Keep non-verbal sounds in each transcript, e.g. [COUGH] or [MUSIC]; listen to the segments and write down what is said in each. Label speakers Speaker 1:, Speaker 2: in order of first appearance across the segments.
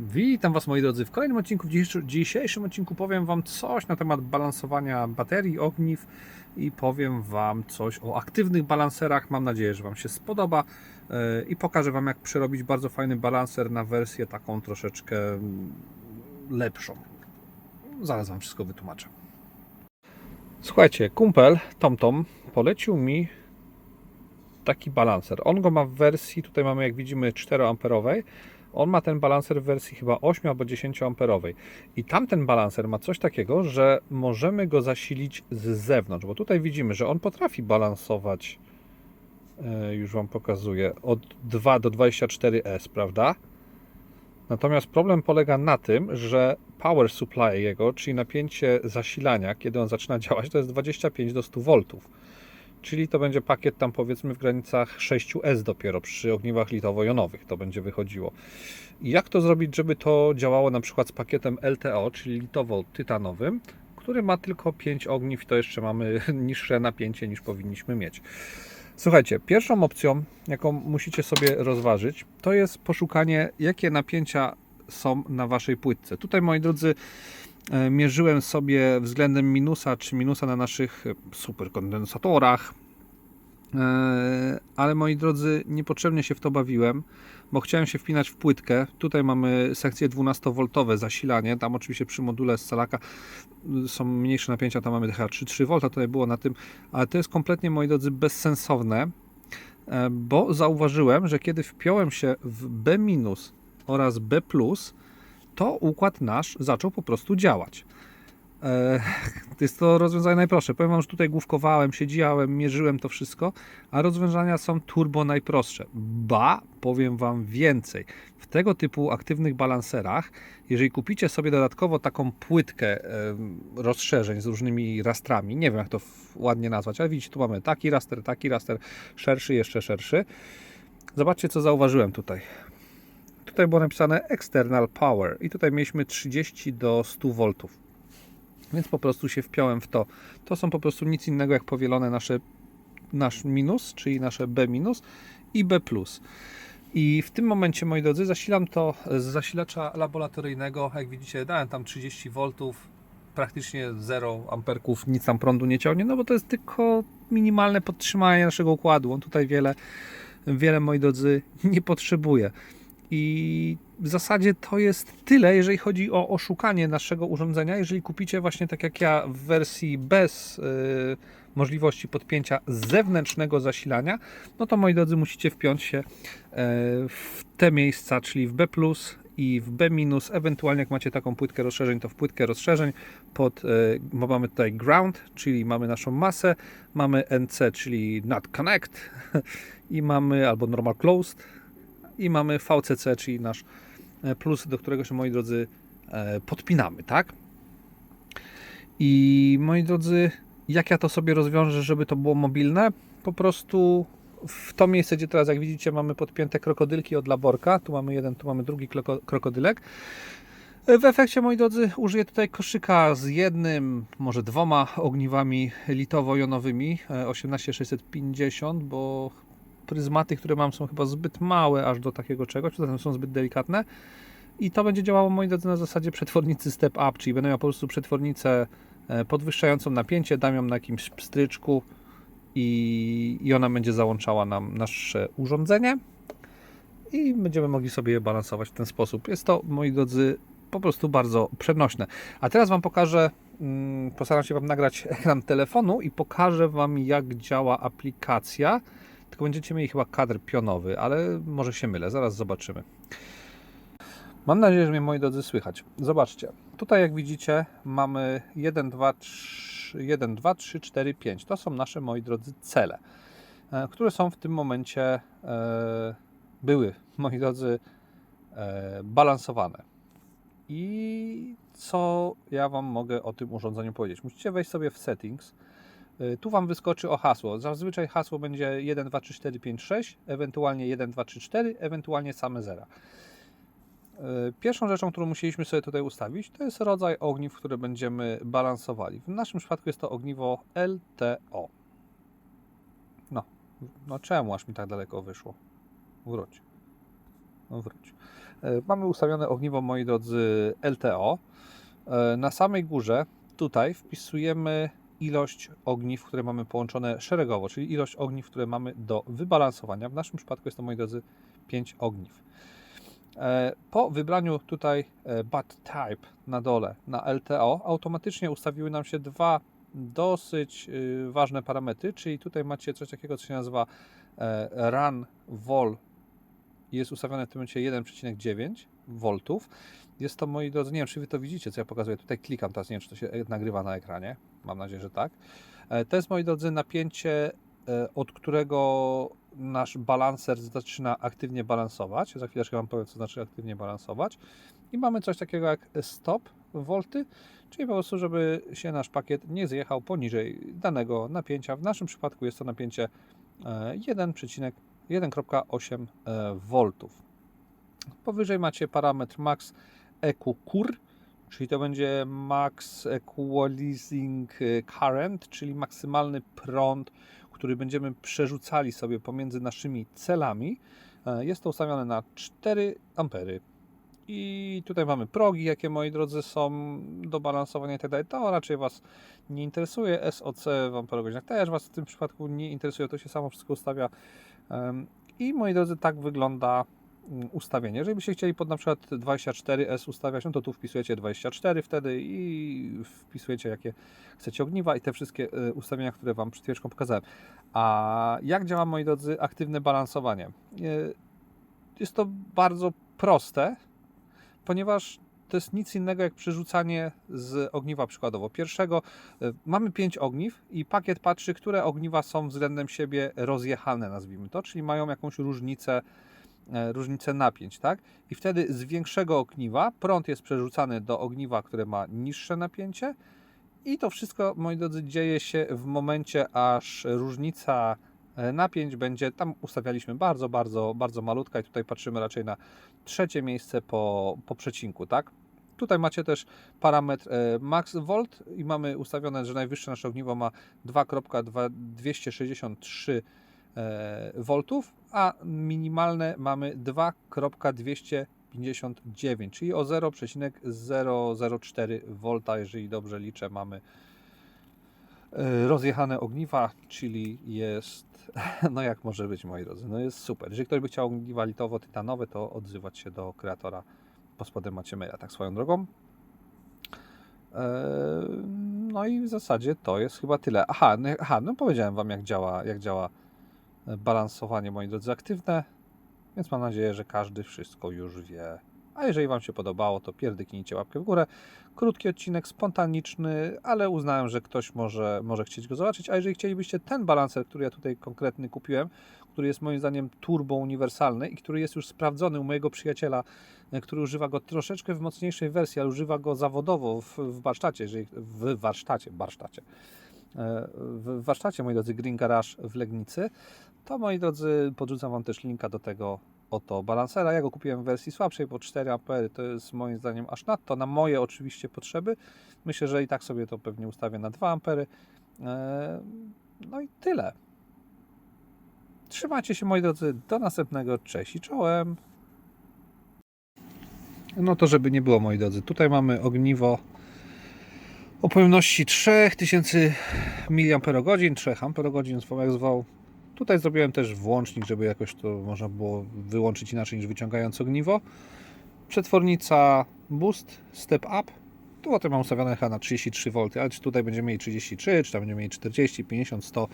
Speaker 1: Witam Was moi drodzy w kolejnym odcinku. W dzisiejszy- dzisiejszym odcinku powiem Wam coś na temat balansowania baterii, ogniw i powiem Wam coś o aktywnych balanserach. Mam nadzieję, że Wam się spodoba yy, i pokażę Wam jak przerobić bardzo fajny balanser na wersję taką troszeczkę mm, lepszą. Zaraz Wam wszystko wytłumaczę. Słuchajcie, kumpel TomTom polecił mi taki balanser. On go ma w wersji, tutaj mamy jak widzimy 4 amperowej. On ma ten balanser w wersji chyba 8 albo 10 amperowej. I tamten balanser ma coś takiego, że możemy go zasilić z zewnątrz, bo tutaj widzimy, że on potrafi balansować e, już Wam pokazuję, od 2 do 24S, prawda? Natomiast problem polega na tym, że power supply jego, czyli napięcie zasilania, kiedy on zaczyna działać, to jest 25 do 100 V. Czyli to będzie pakiet tam powiedzmy w granicach 6S dopiero przy ogniwach litowo-jonowych to będzie wychodziło. I jak to zrobić, żeby to działało na przykład z pakietem LTO, czyli litowo-tytanowym, który ma tylko 5 ogniw, to jeszcze mamy [LAUGHS] niższe napięcie niż powinniśmy mieć. Słuchajcie, pierwszą opcją, jaką musicie sobie rozważyć, to jest poszukanie, jakie napięcia są na waszej płytce. Tutaj, moi drodzy, mierzyłem sobie względem minusa czy minusa na naszych superkondensatorach. E, Ale moi drodzy, niepotrzebnie się w to bawiłem, bo chciałem się wpinać w płytkę. Tutaj mamy sekcje 12V zasilanie. Tam oczywiście przy module z Salaka są mniejsze napięcia, tam mamy chyba 3,3 V, tutaj było na tym, ale to jest kompletnie, moi drodzy, bezsensowne, e, bo zauważyłem, że kiedy wpiąłem się w B- oraz B, to układ nasz zaczął po prostu działać. E, To jest to rozwiązanie najprostsze. Powiem Wam, że tutaj główkowałem, siedziałem, mierzyłem to wszystko, a rozwiązania są turbo najprostsze. Ba, powiem Wam więcej. W tego typu aktywnych balanserach, jeżeli kupicie sobie dodatkowo taką płytkę em, rozszerzeń z różnymi rastrami, nie wiem jak to ładnie nazwać, ale widzicie, tu mamy taki raster, taki raster, szerszy, jeszcze szerszy. Zobaczcie, co zauważyłem tutaj. Tutaj było napisane external power i tutaj mieliśmy 30 do 100 V. Więc po prostu się wpiąłem w to. To są po prostu nic innego jak powielone nasze nasz minus, czyli nasze B minus i B plus. I w tym momencie, moi drodzy, zasilam to z zasilacza laboratoryjnego. Jak widzicie, dałem tam 30 V, praktycznie 0 amperków, nic tam prądu nie ciągnie, no bo to jest tylko minimalne podtrzymanie naszego układu. On tutaj wiele, wiele, moi drodzy, nie potrzebuje. I w zasadzie to jest tyle, jeżeli chodzi o oszukanie naszego urządzenia. Jeżeli kupicie właśnie tak jak ja w wersji bez y, możliwości podpięcia zewnętrznego zasilania, no to moi drodzy musicie wpiąć się e, w te miejsca, czyli w B i w B-, ewentualnie jak macie taką płytkę rozszerzeń, to w płytkę rozszerzeń pod, e, bo mamy tutaj ground, czyli mamy naszą masę, mamy NC, czyli not connect [LAUGHS] i mamy albo normal closed i mamy VCC, czyli nasz e, plus, do którego się, moi drodzy, e, podpinamy, tak? I moi drodzy, jak ja to sobie rozwiążę, żeby to było mobilne? Po prostu w to miejsce, gdzie teraz, jak widzicie, mamy podpięte krokodylki od laborka, tu mamy jeden, tu mamy drugi krokodylek. W efekcie, moi drodzy, użyję tutaj koszyka z jednym, może dwoma ogniwami litowo-jonowymi e, 18650, bo pryzmaty, które mam, są chyba zbyt małe aż do takiego czegoś, poza tym są zbyt delikatne. I to będzie działało, moi drodzy, na zasadzie przetwornicy step up, czyli będę miał po prostu przetwornicę e, podwyższającą napięcie, dam ją na jakimś pstryczku i, i ona będzie załączała nam nasze urządzenie i będziemy mogli sobie je balansować w ten sposób. Jest to, moi drodzy, po prostu bardzo przenośne. A teraz Wam pokażę, mm, postaram się Wam nagrać ekran telefonu i pokażę Wam, jak działa aplikacja. Tylko będziecie mieli chyba kadr pionowy, ale może się mylę, zaraz zobaczymy. Mam nadzieję, że mnie moi drodzy słychać. Zobaczcie, tutaj jak widzicie mamy 1, 2, 3, 1, 2, 3, 4, 5. To są nasze, moi drodzy, cele, e, które są w tym momencie, e, były, moi drodzy, e, balansowane. I co ja Wam mogę o tym urządzeniu powiedzieć? Musicie wejść sobie w settings. Y, Tu Wam wyskoczy o hasło. Zazwyczaj hasło będzie 1, 2, 3, 4, 5, 6, ewentualnie 1, 2, 3, 4, ewentualnie same zera. Y, Pierwszą rzeczą, którą musieliśmy sobie tutaj ustawić, to jest rodzaj ogniw, które będziemy balansowali. W naszym przypadku jest to ogniwo LTO. No, no czemu aż mi tak daleko wyszło? Wróć. No wróć. E, Mamy ustawione ogniwo, moi drodzy, LTO. Na samej górze tutaj wpisujemy ilość ogniw, które mamy połączone szeregowo, czyli ilość ogniw, które mamy do wybalansowania. W naszym przypadku jest to, moi drodzy, 5 ogniw. E, Po wybraniu tutaj e, BAT Type na dole na LTO automatycznie ustawiły nam się dwa dosyć y, ważne parametry, czyli tutaj macie coś takiego, co się nazywa e, run vol jest ustawione w tym momencie 1,9 V. Jest to, moi drodzy, nie wiem, czy Wy to widzicie, co ja pokazuję. Tutaj klikam teraz, nie wiem, czy to się nagrywa na ekranie. Mam nadzieję, że tak. E, To jest, moi drodzy, napięcie, e, od którego nasz balancer zaczyna aktywnie balansować. Za chwileczkę Wam powiem, co znaczy aktywnie balansować. I mamy coś takiego jak stop volty, czyli po prostu, żeby się nasz pakiet nie zjechał poniżej danego napięcia. W naszym przypadku jest to napięcie e, 1,1 1,8 V. Powyżej macie parametr max EQ CUR, czyli to będzie max equalizing current, czyli maksymalny prąd, który będziemy przerzucali sobie pomiędzy naszymi celami. E, Jest to ustawione na 4 ampery. I tutaj mamy progi, jakie moi drodzy są do balansowania i tak. To raczej Was nie interesuje. SOC w amperogodzinach też Was w tym przypadku nie interesuje. To się samo wszystko ustawia. I moi drodzy, tak wygląda ustawienie. Jeżeli byście chcieli pod na przykład 24S ustawiać, no to tu wpisujecie 24 wtedy i wpisujecie jakie chcecie ogniwa i te wszystkie e, ustawienia, które Wam przed chwileczką pokazałem. A jak działa, moi drodzy, aktywne balansowanie? E, Jest to bardzo proste, ponieważ to jest nic innego jak przerzucanie z ogniwa przykładowo. Pierwszego e, mamy 5 ogniw i pakiet patrzy, które ogniwa są względem siebie rozjechane, nazwijmy to, czyli mają jakąś różnicę, różnicę napięć, tak? I wtedy z większego ogniwa prąd jest przerzucany do ogniwa, które ma niższe napięcie i to wszystko, moi drodzy, dzieje się w momencie, aż różnica e, napięć będzie, tam ustawialiśmy bardzo, bardzo, bardzo malutka i tutaj patrzymy raczej na trzecie miejsce po, po przecinku, tak? Tutaj macie też parametr e, max volt i mamy ustawione, że najwyższe nasze ogniwo ma 2,263 e, voltów, a minimalne mamy 2,259, czyli o 0,004 V, jeżeli dobrze liczę, mamy e, rozjechane ogniwa, czyli jest, [LAUGHS] no jak może być moi drodzy, no jest super. Jeżeli ktoś by chciał ogniwa litowo-tytanowe, to odzywać się do kreatora, pod spodem macie maila, tak swoją drogą. E, No i w zasadzie to jest chyba tyle. Aha, no, aha, no powiedziałem Wam jak działa, jak działa balansowanie, moi drodzy, aktywne, więc mam nadzieję, że każdy wszystko już wie. A jeżeli Wam się podobało, to pierdyknijcie łapkę w górę. Krótki odcinek, spontaniczny, ale uznałem, że ktoś może, może chcieć go zobaczyć. A jeżeli chcielibyście ten balancer, który ja tutaj konkretny kupiłem, który jest moim zdaniem turbo uniwersalny i który jest już sprawdzony u mojego przyjaciela, e, który używa go troszeczkę w mocniejszej wersji, ale używa go zawodowo w, w warsztacie, jeżeli, w warsztacie, warsztacie, w warsztacie, moi drodzy, Green Garage w Legnicy, to moi drodzy, podrzucam Wam też linka do tego oto balansera. Ja go kupiłem w wersji słabszej, bo 4 A to jest moim zdaniem aż nadto, na moje oczywiście potrzeby. Myślę, że i tak sobie to pewnie ustawię na 2 A. No i tyle. Trzymajcie się moi drodzy, do następnego, cześć i czołem. No to żeby nie było moi drodzy, tutaj mamy ogniwo o pojemności 3000 mAh, 3 Ah, jak zwał. Tutaj zrobiłem też włącznik, żeby jakoś to można było wyłączyć inaczej niż wyciągając ogniwo. Przetwornica Boost Step Up. Tu o tym mam ustawione na 33 V, ale czy tutaj będziemy mieli 33, czy tam będziemy mieli 40, 50, 100.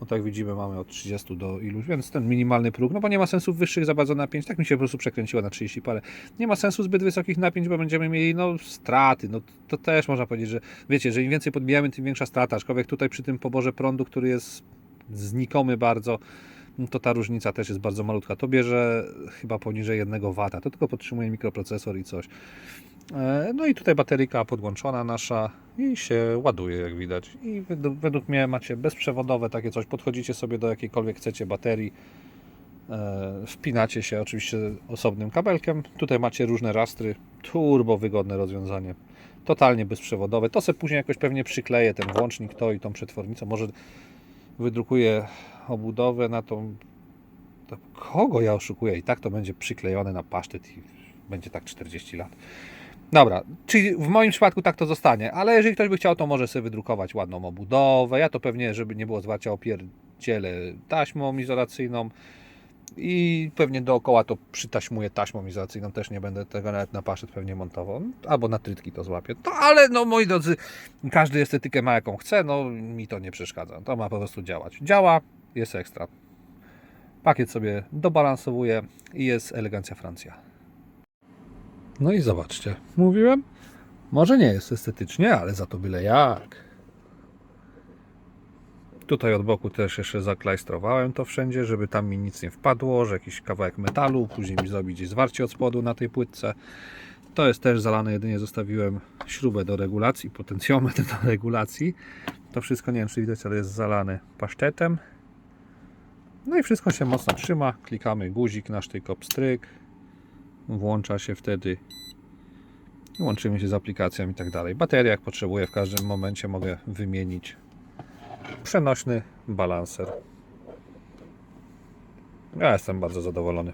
Speaker 1: No tak widzimy, mamy od 30 do iluś, więc ten minimalny próg, no bo nie ma sensu wyższych za bardzo napięć, tak mi się po prostu przekręciło na 30 parę. Nie ma sensu zbyt wysokich napięć, bo będziemy mieli no straty, no to też można powiedzieć, że wiecie, że im więcej podbijamy, tym większa strata, aczkolwiek tutaj przy tym poborze prądu, który jest znikomy bardzo, no to ta różnica też jest bardzo malutka. To bierze chyba poniżej 1 W, to tylko podtrzymuje mikroprocesor i coś. E, No i tutaj bateryka podłączona nasza i się ładuje, jak widać. I według, mnie macie bezprzewodowe takie coś. Podchodzicie sobie do jakiejkolwiek chcecie baterii, e, wpinacie się oczywiście osobnym kabelkiem. Tutaj macie różne rastry. Turbo wygodne rozwiązanie. Totalnie bezprzewodowe. To sobie później jakoś pewnie przykleję ten włącznik, to i tą przetwornicą. Może wydrukuję obudowę na tą. To kogo ja oszukuję? I tak to będzie przyklejone na pasztet i będzie tak 40 lat. Dobra, czyli w moim przypadku tak to zostanie, ale jeżeli ktoś by chciał, to może sobie wydrukować ładną obudowę. Ja to pewnie, żeby nie było zwarcia opierdzielę taśmą izolacyjną i pewnie dookoła to przytaśmuję taśmą izolacyjną, też nie będę tego nawet na paszet pewnie montował, albo na trytki to złapię. To, ale no moi drodzy, każdy estetykę ma jaką chce, no mi to nie przeszkadza, to ma po prostu działać. Działa, jest ekstra. Pakiet sobie dobalansowuje i jest elegancja Francja. No i zobaczcie, mówiłem, może nie jest estetycznie, ale za to byle jak. Tutaj od boku też jeszcze zaklajstrowałem to wszędzie, żeby tam mi nic nie wpadło, że jakiś kawałek metalu, później mi zrobić zwarcie od spodu na tej płytce. To jest też zalane, jedynie zostawiłem śrubę do regulacji, potencjometr do regulacji. To wszystko, nie wiem czy widać, ale jest zalane pasztetem. No i wszystko się mocno trzyma. Klikamy guzik na sztyk pstryk. Włącza się wtedy. Łączymy się z aplikacją i tak dalej. Bateria jak potrzebuję w każdym momencie mogę wymienić. Przenośny balanser. Ja jestem bardzo zadowolony.